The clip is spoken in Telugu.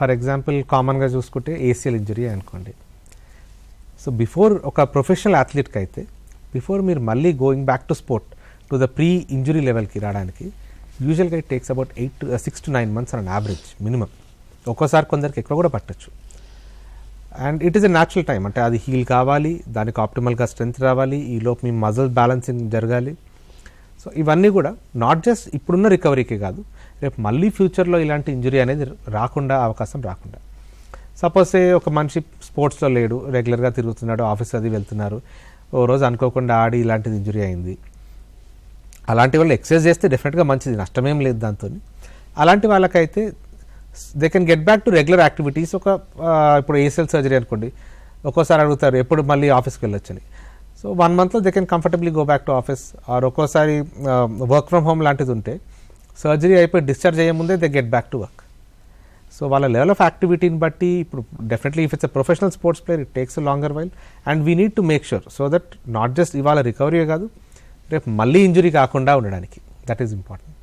ఫర్ ఎగ్జాంపుల్ కామన్గా చూసుకుంటే ఏసీఎల్ ఇంజరీ అనుకోండి. సో బిఫోర్ ఒక ప్రొఫెషనల్ అథ్లీట్కి అయితే బిఫోర్ మీరు మళ్ళీ going back to sport to the pre injury లెవెల్కి రావడానికి యూజువల్గా it takes about eight six to nine months and average minimum ఒక్కోసారి కొందరికి ఎక్కువ కూడా పట్టచ్చు. And it is a natural time అంటే అది హీల్ కావాలి దానికి ఆప్టిమల్గా స్ట్రెంత్ రావాలి ఈ లోపు మీ మజిల్ బ్యాలెన్సింగ్ జరగాలి. సో ఇవన్నీ కూడా నాట్ జస్ట్ ఇప్పుడున్న రికవరీకి కాదు రేపు మళ్ళీ ఫ్యూచర్లో ఇలాంటి ఇంజురీ అనేది రాకుండా అవకాశం రాకుండా. సపోజ్ ఒక మనిషి స్పోర్ట్స్లో లేడు రెగ్యులర్గా తిరుగుతున్నాడు ఆఫీస్ అది వెళ్తున్నారు ఓ రోజు అనుకోకుండా ఆడి ఇలాంటిది ఇంజురీ అయింది. అలాంటి వాళ్ళు ఎక్సర్సైజ్ చేస్తే డెఫినెట్గా మంచిది నష్టమేం లేదు దాంతో అలాంటి వాళ్ళకైతే they can get back to regular activities ఒక ఇప్పుడు ఏసీఎల్ సర్జరీ అనుకోండి ఒక్కోసారి అడుగుతారు ఎప్పుడు మళ్ళీ ఆఫీస్కి వెళ్ళొచ్చని. సో వన్ మంత్లో they can comfortably go back to office. Or ఒక్కోసారి వర్క్ ఫ్రమ్ హోమ్ లాంటిది ఉంటే సర్జరీ అయిపోయి డిశ్చార్జ్ అయ్యే ముందే they get back to work. So వాళ్ళ లెవెల్ ఆఫ్ యాక్టివిటీని బట్టి ఇప్పుడు definitely if it's a professional sports player it takes longer while. And we need to make sure so that not just ఇవాళ రికవరీ కాదు రేపు మళ్ళీ ఇంజురీ కాకుండా ఉండడానికి. That is important.